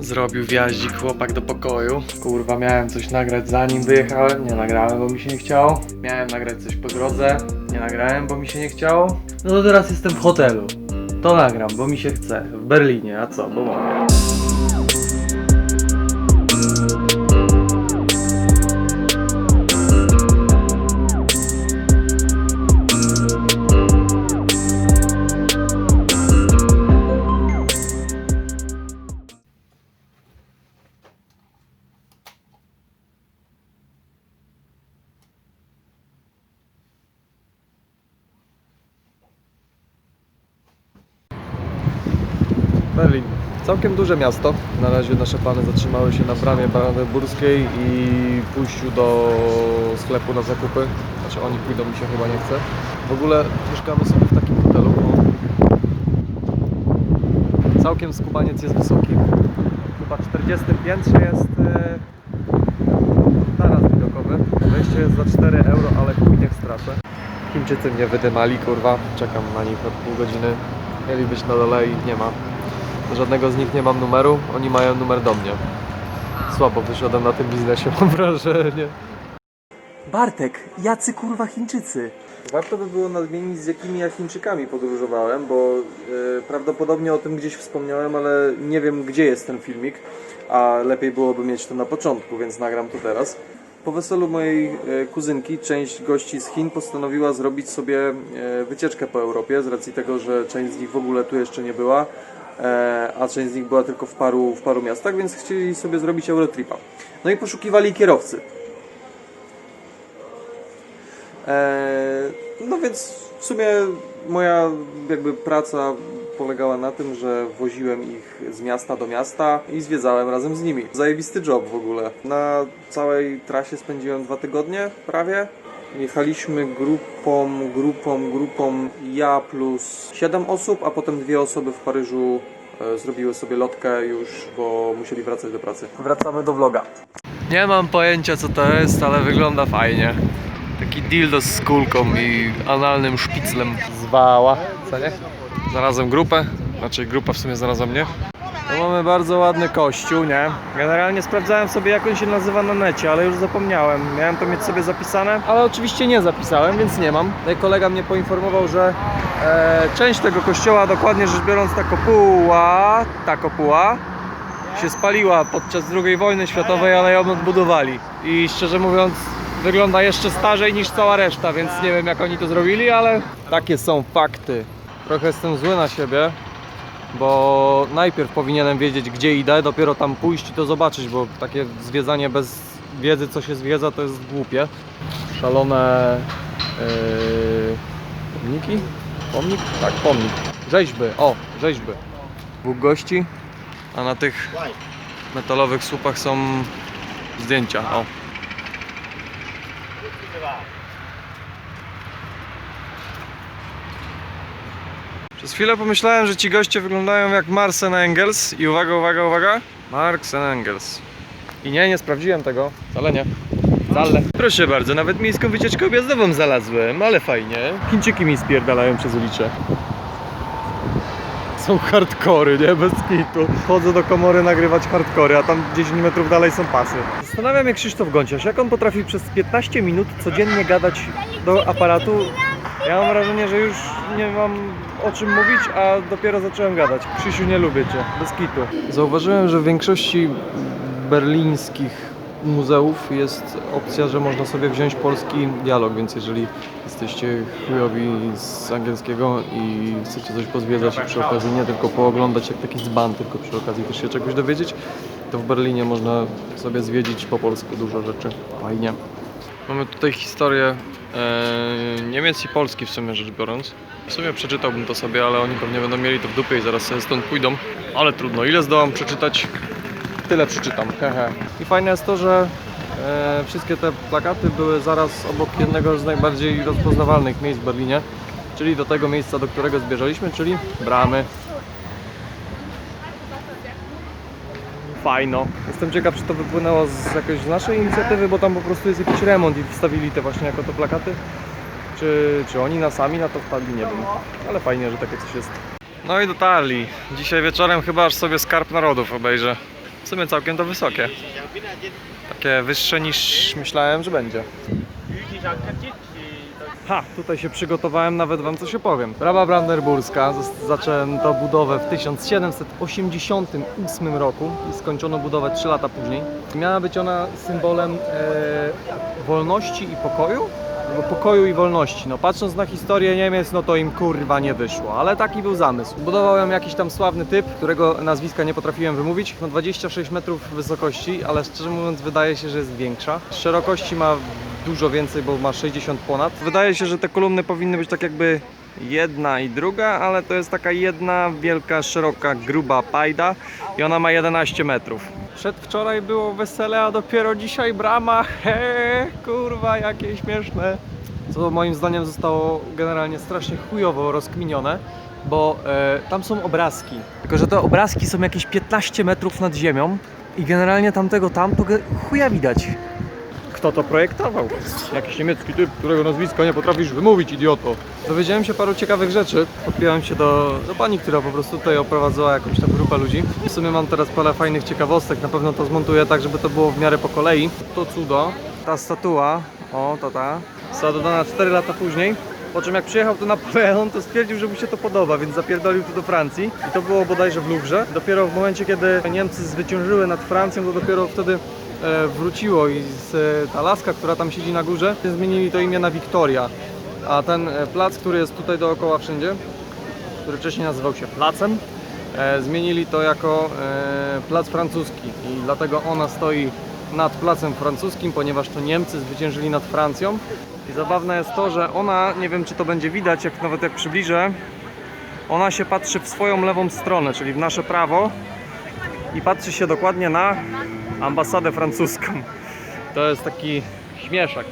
Zrobił wjaździk chłopak do pokoju. Kurwa, miałem coś nagrać zanim wyjechałem, nie nagrałem, bo mi się nie chciało. Miałem nagrać coś po drodze, nie nagrałem, bo mi się nie chciało. No to teraz jestem w hotelu. To nagram, bo mi się chce. W Berlinie, a co, bo mogę. Berlin. Całkiem duże miasto. Na razie nasze plany zatrzymały się na bramie brandenburskiej i pójściu do sklepu na zakupy. Znaczy oni pójdą, mi się chyba nie chce. W ogóle mieszkamy sobie w takim hotelu. Całkiem skubaniec jest wysoki. Chyba 40 piętrze jest e, taras widokowy. Wejście jest za 4 euro, ale chuj niech stracę. Chińczycy mnie wydymali, kurwa. Czekam na nich od pół godziny. Mieli być na dole i nie ma. Żadnego z nich nie mam numeru, oni mają numer do mnie. Słabo wyszedłem na tym biznesie, mam wrażenie. Bartek, jacy kurwa Chińczycy? Warto by było nadmienić, z jakimi ja Chińczykami podróżowałem, bo e, prawdopodobnie o tym gdzieś wspomniałem, ale nie wiem, gdzie jest ten filmik, a lepiej byłoby mieć to na początku, więc nagram to teraz. Po weselu mojej e, kuzynki część gości z Chin postanowiła zrobić sobie e, wycieczkę po Europie, z racji tego, że część z nich w ogóle tu jeszcze nie była, a część z nich była tylko w paru, w paru miastach, więc chcieli sobie zrobić Eurotripa. No i poszukiwali kierowcy. Eee, no więc w sumie moja jakby praca polegała na tym, że woziłem ich z miasta do miasta i zwiedzałem razem z nimi. Zajebisty job w ogóle. Na całej trasie spędziłem dwa tygodnie prawie. Jechaliśmy grupą, grupą, grupą ja plus 7 osób, a potem dwie osoby w Paryżu e, zrobiły sobie lotkę już, bo musieli wracać do pracy. Wracamy do vloga. Nie mam pojęcia co to jest, ale wygląda fajnie. Taki dildo z kulką i analnym szpiclem zwała, co nie? Znalazłem grupę, znaczy grupa w sumie znalazła mnie. No mamy bardzo ładny kościół, nie? Generalnie sprawdzałem sobie jak on się nazywa na necie, ale już zapomniałem. Miałem to mieć sobie zapisane, ale oczywiście nie zapisałem, więc nie mam. No i kolega mnie poinformował, że e, część tego kościoła, dokładnie rzecz biorąc ta kopuła, ta kopuła, się spaliła podczas II wojny światowej, ale ją odbudowali. I szczerze mówiąc, wygląda jeszcze starzej niż cała reszta, więc nie wiem jak oni to zrobili, ale takie są fakty. Trochę jestem zły na siebie, bo najpierw powinienem wiedzieć gdzie idę, dopiero tam pójść i to zobaczyć, bo takie zwiedzanie bez wiedzy co się zwiedza to jest głupie. Szalone yy, pomniki? Pomnik? Tak, pomnik. Rzeźby, o, rzeźby. Dwóch gości, a na tych metalowych słupach są zdjęcia. O. Przez chwilę pomyślałem, że ci goście wyglądają jak Marks and Engels i uwaga, uwaga, uwaga, Marks and Engels. I nie, nie sprawdziłem tego, wcale nie. Wcale. Proszę bardzo, nawet miejską wycieczkę objazdową znalazłem, ale fajnie. Chińczyki mi spierdalają przez ulicę. Są hardkory, nie? Bez kitu. Chodzę do komory nagrywać hardkory, a tam 10 metrów dalej są pasy. Zastanawiam się Krzysztof Gonciarz, jak on potrafi przez 15 minut codziennie gadać do aparatu. Ja mam wrażenie, że już nie mam o czym mówić, a dopiero zacząłem gadać. Krzysiu, nie lubię Cię. Bez kitu. Zauważyłem, że w większości berlińskich muzeów jest opcja, że można sobie wziąć polski dialog, więc jeżeli jesteście chujowi z angielskiego i chcecie coś pozwiedzać przy okazji nie tylko pooglądać jak taki dzban, tylko przy okazji też się czegoś dowiedzieć, to w Berlinie można sobie zwiedzić po polsku dużo rzeczy. Fajnie. Mamy tutaj historię Niemiec i Polski w sumie rzecz biorąc. W sumie przeczytałbym to sobie, ale oni pewnie będą mieli to w dupie i zaraz sobie stąd pójdą. Ale trudno, ile zdołam przeczytać, tyle przeczytam. I fajne jest to, że e, wszystkie te plakaty były zaraz obok jednego z najbardziej rozpoznawalnych miejsc w Berlinie, czyli do tego miejsca, do którego zbierzaliśmy, czyli bramy. Fajno. Jestem ciekaw, czy to wypłynęło z jakiejś naszej inicjatywy, bo tam po prostu jest jakiś remont i wstawili te właśnie jako to plakaty. Czy, czy oni na sami na to wpadli, nie wiem. Ale fajnie, że takie coś jest. No i dotarli. Dzisiaj wieczorem chyba aż sobie Skarb Narodów obejrzę. W sumie całkiem to wysokie. Takie wyższe niż myślałem, że będzie. Ha, tutaj się przygotowałem, nawet wam coś opowiem. Brawa Brandenburska, zaczęto budowę w 1788 roku i skończono budowę 3 lata później. Miała być ona symbolem e, wolności i pokoju, albo pokoju i wolności. No patrząc na historię Niemiec, no to im kurwa nie wyszło, ale taki był zamysł. Budował ją jakiś tam sławny typ, którego nazwiska nie potrafiłem wymówić. No 26 metrów wysokości, ale szczerze mówiąc wydaje się, że jest większa. Szerokości ma dużo więcej, bo ma 60 ponad. Wydaje się, że te kolumny powinny być tak jakby jedna i druga, ale to jest taka jedna wielka, szeroka, gruba pajda i ona ma 11 metrów. Przedwczoraj było wesele, a dopiero dzisiaj brama. He, kurwa, jakie śmieszne. Co moim zdaniem zostało generalnie strasznie chujowo rozkminione, bo e, tam są obrazki. Tylko, że te obrazki są jakieś 15 metrów nad ziemią i generalnie tamtego tam to chuja widać. Kto to projektował? Jakiś niemiecki typ, którego nazwiska nie potrafisz wymówić, idioto. Dowiedziałem się paru ciekawych rzeczy. Podpiąłem się do, do pani, która po prostu tutaj oprowadzała jakąś tam grupę ludzi. W sumie mam teraz parę fajnych ciekawostek. Na pewno to zmontuję tak, żeby to było w miarę po kolei. To cudo. Ta statua, o to ta, została dodana 4 lata później. Po czym jak przyjechał tu Napoleon, to stwierdził, że mu się to podoba, więc zapierdolił tu do Francji. I to było bodajże w Lugrze. Dopiero w momencie, kiedy Niemcy zwyciężyły nad Francją, to dopiero wtedy wróciło i z, e, ta laska, która tam siedzi na górze, zmienili to imię na Wiktoria. A ten e, plac, który jest tutaj dookoła wszędzie, który wcześniej nazywał się Placem, e, zmienili to jako e, Plac Francuski i dlatego ona stoi nad Placem Francuskim, ponieważ to Niemcy zwyciężyli nad Francją. I zabawne jest to, że ona, nie wiem czy to będzie widać, jak nawet jak przybliżę, ona się patrzy w swoją lewą stronę, czyli w nasze prawo i patrzy się dokładnie na ambasadę francuską. To jest taki śmieszak,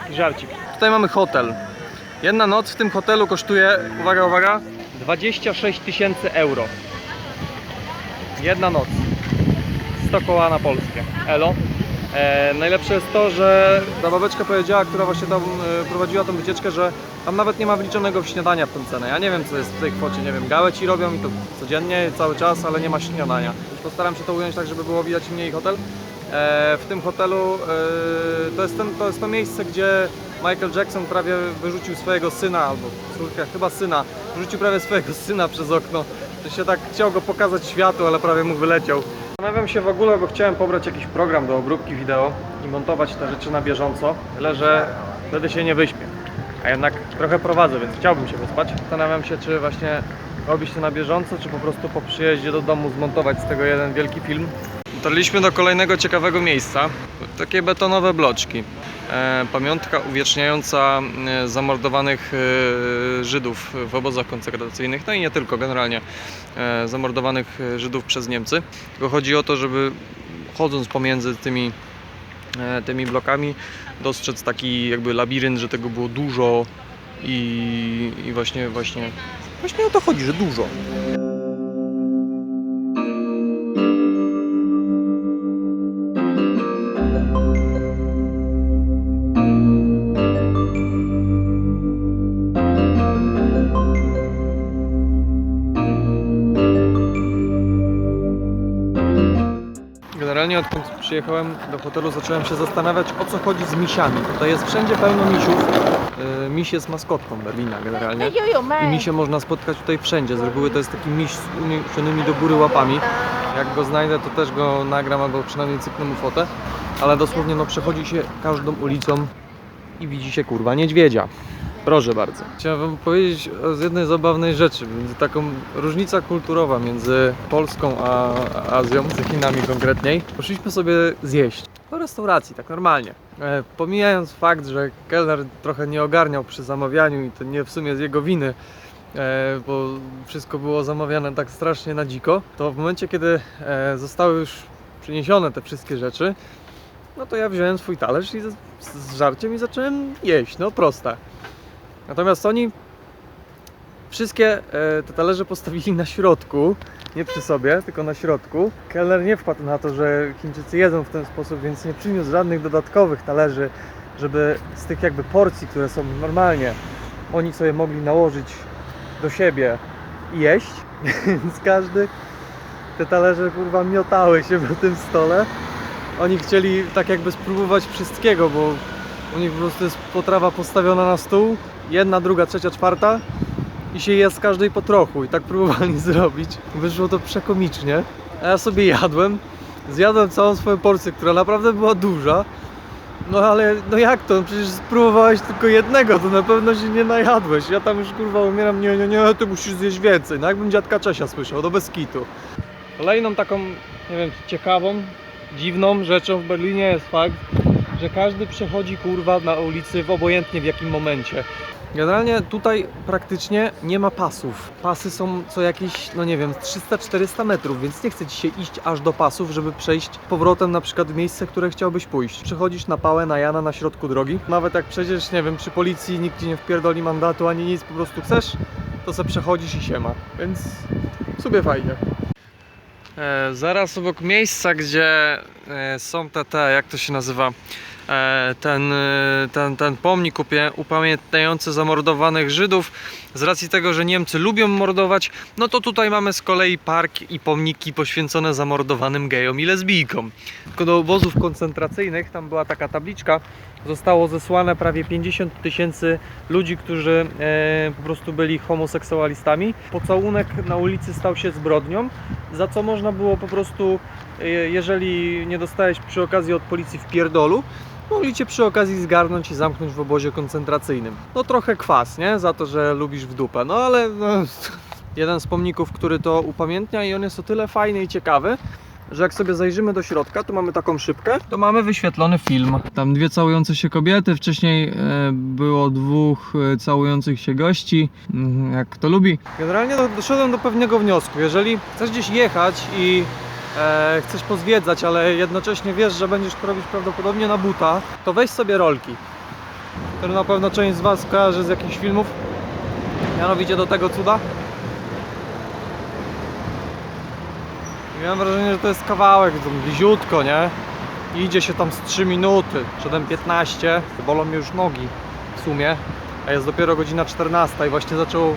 taki żarcik. Tutaj mamy hotel. Jedna noc w tym hotelu kosztuje, uwaga, uwaga, 26 tysięcy euro. Jedna noc. 100 koła na polskie. Elo. E, najlepsze jest to, że ta babeczka powiedziała, która właśnie tam e, prowadziła tą wycieczkę, że tam nawet nie ma wliczonego śniadania w tę cenę. Ja nie wiem co jest w tej kwocie, nie wiem, gałę ci robią i to codziennie, cały czas, ale nie ma śniadania. Postaram się to ująć tak, żeby było widać mnie i hotel. E, w tym hotelu e, to, jest ten, to jest to miejsce, gdzie Michael Jackson prawie wyrzucił swojego syna, albo córkę, chyba syna, wyrzucił prawie swojego syna przez okno. To się tak chciał go pokazać światu, ale prawie mu wyleciał. Zastanawiam się w ogóle, bo chciałem pobrać jakiś program do obróbki wideo i montować te rzeczy na bieżąco, tyle że wtedy się nie wyśpię. A jednak trochę prowadzę, więc chciałbym się wyspać. Zastanawiam się, czy właśnie robić to na bieżąco, czy po prostu po przyjeździe do domu zmontować z tego jeden wielki film. Dotarliśmy do kolejnego ciekawego miejsca. Takie betonowe bloczki. E, pamiątka uwieczniająca e, zamordowanych e, Żydów w obozach koncentracyjnych, no i nie tylko, generalnie zamordowanych Żydów przez Niemcy. Tylko chodzi o to, żeby chodząc pomiędzy tymi, tymi blokami dostrzec taki jakby labirynt, że tego było dużo i, i właśnie, właśnie, właśnie o to chodzi, że dużo. przyjechałem do hotelu, zacząłem się zastanawiać o co chodzi z misiami. Tutaj jest wszędzie pełno misiów. Yy, miś jest maskotką Berlina generalnie. No I misie można spotkać tutaj wszędzie. Z reguły to jest taki miś z uniesionymi do góry łapami. Jak go znajdę, to też go nagram albo przynajmniej cyknę mu fotę. Ale dosłownie no przechodzi się każdą ulicą i widzi się kurwa niedźwiedzia. Proszę bardzo. Chciałem wam powiedzieć o jednej zabawnej rzeczy, między taką różnica kulturowa między Polską a Azją, z Chinami konkretniej. Poszliśmy sobie zjeść do restauracji, tak normalnie. E, pomijając fakt, że kelner trochę nie ogarniał przy zamawianiu i to nie w sumie z jego winy, e, bo wszystko było zamawiane tak strasznie na dziko, to w momencie, kiedy e, zostały już przyniesione te wszystkie rzeczy, no to ja wziąłem swój talerz i z, z żarciem i zacząłem jeść, no proste. Natomiast oni wszystkie e, te talerze postawili na środku, nie przy sobie, tylko na środku. Keller nie wpadł na to, że Chińczycy jedzą w ten sposób, więc nie przyniósł żadnych dodatkowych talerzy, żeby z tych jakby porcji, które są normalnie, oni sobie mogli nałożyć do siebie i jeść. Więc każdy te talerze kurwa miotały się po tym stole. Oni chcieli tak jakby spróbować wszystkiego, bo u nich po prostu jest potrawa postawiona na stół, jedna, druga, trzecia, czwarta i się je z każdej po trochu i tak próbowali zrobić. Wyszło to przekomicznie. A ja sobie jadłem, zjadłem całą swoją porcję, która naprawdę była duża. No ale no jak to? Przecież spróbowałeś tylko jednego, to na pewno się nie najadłeś. Ja tam już kurwa umieram, nie, nie, nie, ty musisz zjeść więcej. No jakbym dziadka Czesia słyszał, no bez kitu. Kolejną taką, nie wiem, ciekawą, dziwną rzeczą w Berlinie jest fakt, że każdy przechodzi kurwa na ulicy w obojętnie w jakim momencie. Generalnie tutaj praktycznie nie ma pasów. Pasy są co jakieś, no nie wiem, 300-400 metrów, więc nie chce ci się iść aż do pasów, żeby przejść powrotem na przykład w miejsce, które chciałbyś pójść. Przechodzisz na pałę, na Jana, na środku drogi. Nawet jak przejdziesz, nie wiem, przy policji nikt ci nie wpierdoli mandatu ani nic, po prostu chcesz, to se przechodzisz i się ma. Więc sobie fajnie. E, zaraz obok miejsca, gdzie e, są te, te, jak to się nazywa, ten, e, ten, ten pomnik upamiętniający zamordowanych Żydów, z racji tego, że Niemcy lubią mordować, no to tutaj mamy z kolei park i pomniki poświęcone zamordowanym gejom i lesbijkom. Tylko do obozów koncentracyjnych, tam była taka tabliczka, zostało zesłane prawie 50 tysięcy ludzi, którzy e, po prostu byli homoseksualistami. Pocałunek na ulicy stał się zbrodnią, za co można było po prostu, e, jeżeli nie dostałeś przy okazji od policji w pierdolu, mogli cię przy okazji zgarnąć i zamknąć w obozie koncentracyjnym. No trochę kwas, nie? Za to, że lubisz w dupę. No ale no, jeden z pomników, który to upamiętnia i on jest o tyle fajny i ciekawy, że jak sobie zajrzymy do środka, to mamy taką szybkę, to mamy wyświetlony film. Tam dwie całujące się kobiety, wcześniej e, było dwóch e, całujących się gości, mm, jak kto lubi. Generalnie do- doszedłem do pewnego wniosku, jeżeli chcesz gdzieś jechać i e, chcesz pozwiedzać, ale jednocześnie wiesz, że będziesz to robić prawdopodobnie na buta, to weź sobie rolki, które na pewno część z Was kojarzy z jakichś filmów, mianowicie do tego cuda. Mam wrażenie, że to jest kawałek, to bliziutko, nie? Idzie się tam z 3 minuty, 7.15, bolą mnie już nogi w sumie, a jest dopiero godzina 14 i właśnie zaczęło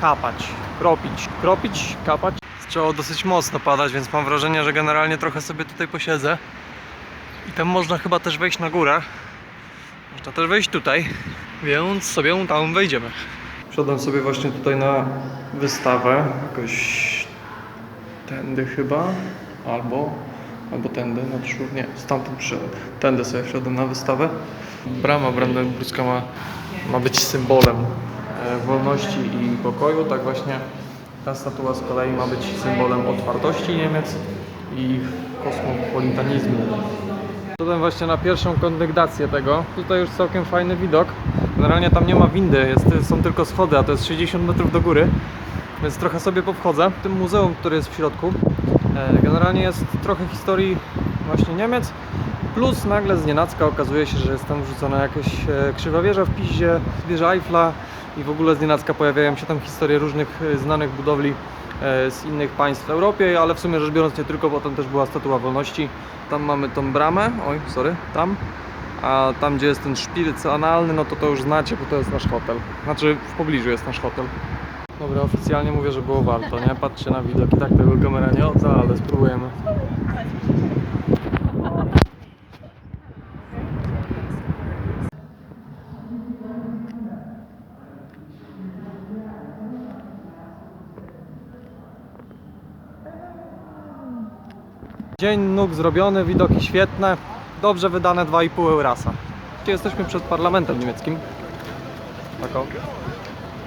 kapać, kropić, kropić, kapać. Zaczęło dosyć mocno padać, więc mam wrażenie, że generalnie trochę sobie tutaj posiedzę. I tam można chyba też wejść na górę. Można też wejść tutaj, więc sobie tam wejdziemy. Wszedłem sobie właśnie tutaj na wystawę, jakoś tędy chyba, albo, albo tędy, na przykład, nie, stamtąd przyszedłem. Tędy sobie wszedłem na wystawę. Brama brandenburska ma, ma być symbolem e, wolności i pokoju, tak właśnie ta statua z kolei ma być symbolem otwartości Niemiec i kosmopolitanizmu. Wszedłem właśnie na pierwszą kondygnację tego. Tutaj już całkiem fajny widok. Generalnie tam nie ma windy, jest, są tylko schody, a to jest 60 metrów do góry więc trochę sobie powchodzę. W tym muzeum, które jest w środku, e, generalnie jest trochę historii właśnie Niemiec, plus nagle z nienacka okazuje się, że jest tam wrzucona jakaś e, krzywa wieża w Piździe, wieża Eiffla i w ogóle z nienacka pojawiają się tam historie różnych e, znanych budowli z innych państw w Europie, ale w sumie rzecz biorąc nie tylko, bo tam też była Statua Wolności. Tam mamy tą bramę, oj, sorry, tam. A tam, gdzie jest ten szpilc analny, no to to już znacie, bo to jest nasz hotel. Znaczy, w pobliżu jest nasz hotel. Dobra, oficjalnie mówię, że było warto, nie? Patrzcie na widok i tak tego kamera nie odda, ale spróbujemy. Dzień nóg zrobiony, widoki świetne, dobrze wydane 2,5 eurasa. Jesteśmy przed parlamentem niemieckim. Tak o.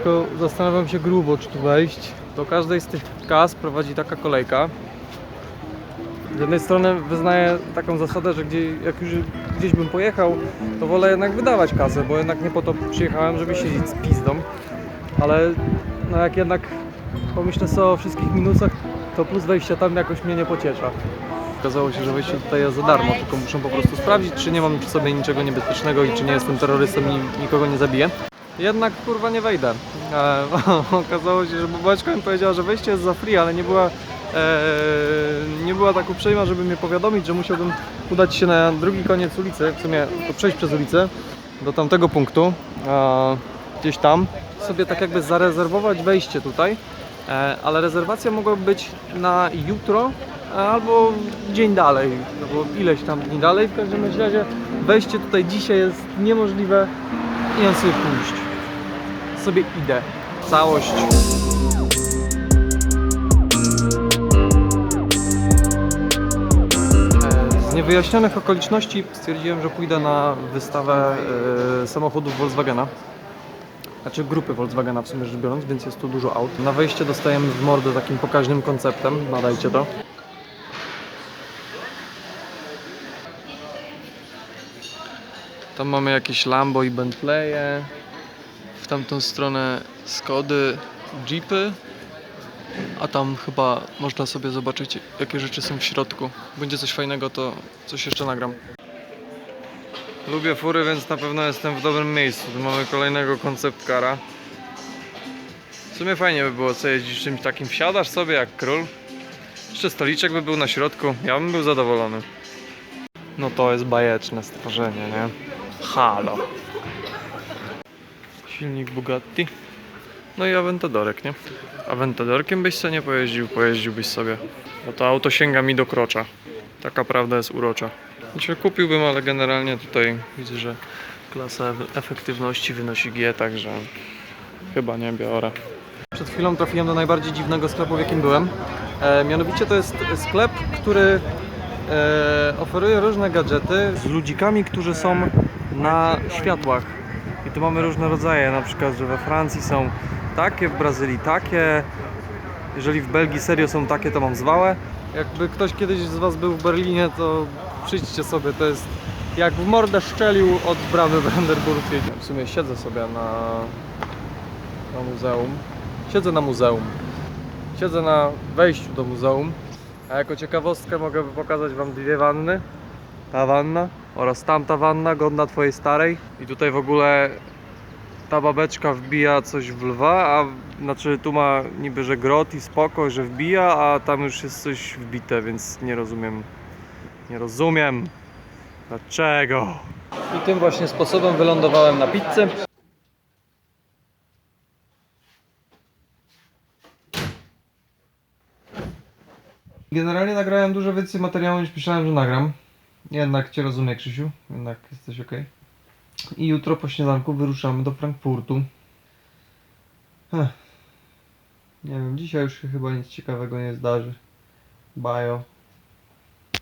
Tylko zastanawiam się grubo, czy tu wejść. Do każdej z tych kas prowadzi taka kolejka. Z jednej strony wyznaję taką zasadę, że gdzie, jak już gdzieś bym pojechał, to wolę jednak wydawać kasę, bo jednak nie po to przyjechałem, żeby siedzieć z pizdą. Ale no jak jednak pomyślę sobie o wszystkich minusach, to plus wejścia tam jakoś mnie nie pociesza. Okazało się, że wejście tutaj jest za darmo, tylko muszę po prostu sprawdzić, czy nie mam przy sobie niczego niebezpiecznego i czy nie jestem terrorystą i nikogo nie zabiję. Jednak kurwa nie wejdę. E, okazało się, że babeczka mi powiedziała, że wejście jest za free, ale nie była, e, nie była tak uprzejma, żeby mnie powiadomić, że musiałbym udać się na drugi koniec ulicy, w sumie przejść przez ulicę do tamtego punktu, e, gdzieś tam, sobie tak jakby zarezerwować wejście tutaj E, ale rezerwacja mogłaby być na jutro e, albo dzień dalej, albo ileś tam dni dalej. W każdym razie wejście tutaj dzisiaj jest niemożliwe i ja sobie pójść. Sobie idę. Całość. E, Z niewyjaśnionych okoliczności stwierdziłem, że pójdę na wystawę e, samochodów Volkswagena. Znaczy grupy Volkswagena w sumie rzecz biorąc, więc jest tu dużo aut. Na wejście dostajemy w mordę takim pokaźnym konceptem, badajcie to. Tam mamy jakieś Lambo i Bentleye. W tamtą stronę Skody, Jeepy. A tam chyba można sobie zobaczyć jakie rzeczy są w środku. Będzie coś fajnego, to coś jeszcze nagram. Lubię fury, więc na pewno jestem w dobrym miejscu. Tu mamy kolejnego koncept kara. W sumie fajnie by było co jeździć czymś takim. Wsiadasz sobie jak król. Jeszcze stoliczek by był na środku. Ja bym był zadowolony. No to jest bajeczne stworzenie, nie? Halo. Silnik Bugatti. No i Aventadorek, nie? Aventadorkiem byś sobie nie pojeździł, pojeździłbyś sobie. Bo to auto sięga mi do krocza. Taka prawda jest urocza. Znaczy kupiłbym, ale generalnie tutaj widzę, że klasa efektywności wynosi G, także chyba nie biorę. Przed chwilą trafiłem do najbardziej dziwnego sklepu, w jakim byłem. E, mianowicie to jest sklep, który e, oferuje różne gadżety z ludzikami, którzy są na światłach. I tu mamy różne rodzaje, na przykład, że we Francji są takie, w Brazylii takie. Jeżeli w Belgii serio są takie, to mam zwałę. Jakby ktoś kiedyś z Was był w Berlinie, to przyjdźcie sobie, to jest jak w mordę szczelił od bramy Brandenburskiej. W sumie siedzę sobie na, na muzeum. Siedzę na muzeum. Siedzę na wejściu do muzeum. A jako ciekawostkę mogę pokazać Wam dwie wanny. Ta wanna oraz tamta wanna, godna Twojej starej. I tutaj w ogóle ta babeczka wbija coś w lwa, a znaczy tu ma niby, że grot i spoko, że wbija, a tam już jest coś wbite, więc nie rozumiem. Nie rozumiem. Dlaczego? I tym właśnie sposobem wylądowałem na pizzy. Generalnie nagrałem dużo więcej materiału niż myślałem, że nagram. Jednak Cię rozumiem, Krzysiu. Jednak jesteś ok. I jutro po śniadanku wyruszamy do Frankfurtu. Ech. Nie wiem, dzisiaj już chyba nic ciekawego nie zdarzy. Bajo.